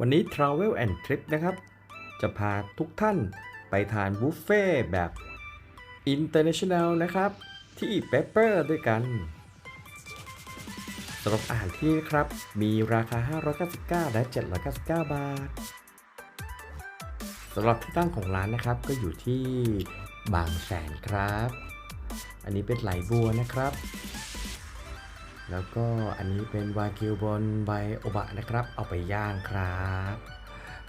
วันนี้ Travel and Trip นะครับ จะพาทุกท่านไปทานบุฟเฟ่แบบ International นะครับ ที่ Pepper ด้วยกันสำหรับอาหารที่นะครับ มีราคา 599 และ 799 บาทสำหรับที่ตั้งของร้านนะครับก็อยู่ที่บางแสนครับ อันนี้เป็นไหลบัวนะครับ แล้วก็อันนี้เป็นวากิวบนใบโอบะนะครับ เอาไปย่างครับ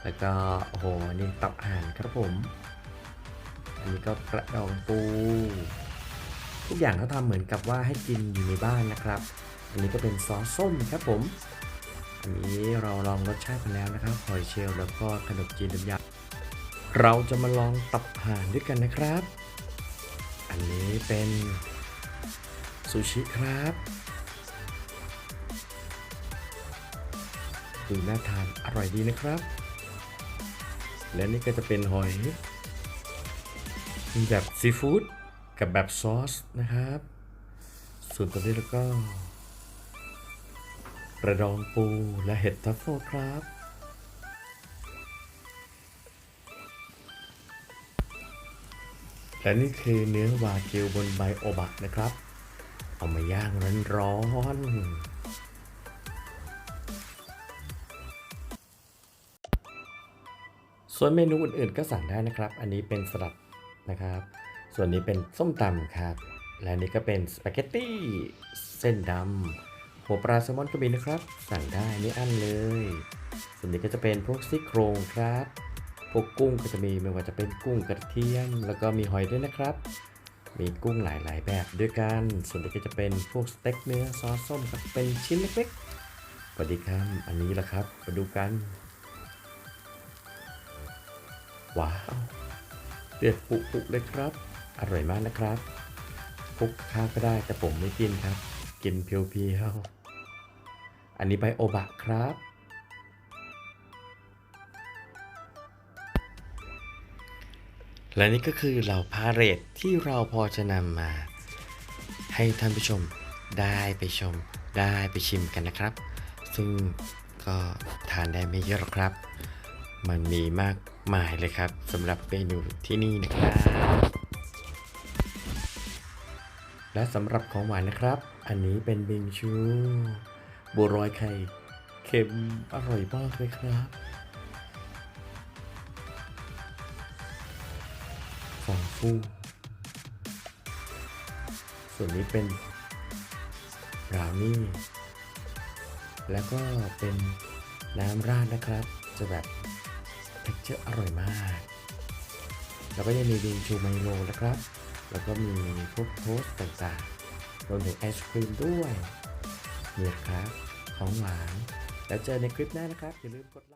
แล้วก็โอ้โหนี่ตับห่านครับผม อันนี้ก็กระดองปูทุกอย่างเขาทำเหมือนกับว่าให้กินอยู่ในบ้านนะครับ อันนี้ก็เป็นซอสส้มครับผม อันนี้เราลองรสชาติกันแล้วนะครับหอยเชลล์แล้วก็ขนมจีนน้ำยาเราจะมาลองตับห่านด้วยกันนะครับ อันนี้เป็นซูชิครับ ดูน่าทานอร่อยดีนะครับ และนี่ก็จะเป็นหอย มีแบบซีฟู้ดกับแบบซอสนะครับ ส่วนตัวนี้แล้วก็กระดองปูและเห็ดทัฟเฟิลครับและนี่คือเนื้อวากิวบนใบโอบะนะครับ เอามาย่างร้อนๆ ส่วนเมนูอื่นๆก็สั่งได้นะครับ อันนี้เป็นสลัดนะครับ ส่วนนี้เป็นส้มตำครับ และนี่ก็เป็นสปาเกตตี้เส้นดำหัวปลาแซลมอนก็มีนะครับ สั่งได้ไม่อั้นเลย ส่วนนี้ก็จะเป็นพวกซี่โครงครับพวกกุ้งก็จะมีไม่ว่าจะเป็นกุ้งกระเทียม แล้วก็มีหอยด้วยนะครับ มีกุ้งหลายๆ แบบด้วยกัน ส่วนนี้ก็จะเป็นพวกสเต็กเนื้อซอสส้มครับเป็นชิ้นเล็กๆสวัสดีครับ อันนี้แหละครับ มาดูกัน ว้าวเดือดปุปุเลยครับ อร่อยมากนะครับคุกข้าวก็ได้แต่ผมไม่กินครับ กินเพียวๆอันนี้ใบโอบะครับ และนี่ก็คือเหล่าพาเรดที่เราพอจะนำมา ให้ท่านผู้ชมได้ไปชมได้ไปชิมกันนะครับ ซึ่งก็ทานได้ไม่เยอะหรอกครับ มันมีมาก มายเลยครับสำหรับเมนูที่นี่นะครับ และสำหรับของหวานนะครับ อันนี้เป็นบิงชูบัวรอยไข่เค็มอร่อยมากเลยครับฟองฟูส่วนนี้เป็นบราวนี่ แล้วก็เป็นน้ำราดนะครับ จะแบบ เท็กเจอร์อร่อยมาก แล้วก็ยังมีบิงชูไมโลนะครับ แล้วก็มีพวกโทสต์ต่างๆรวมถึงไอศครีมด้วยเนี่ครับ ของหวาน แล้วเจอในคลิปหน้านะครับ อย่าลืมกดไลค์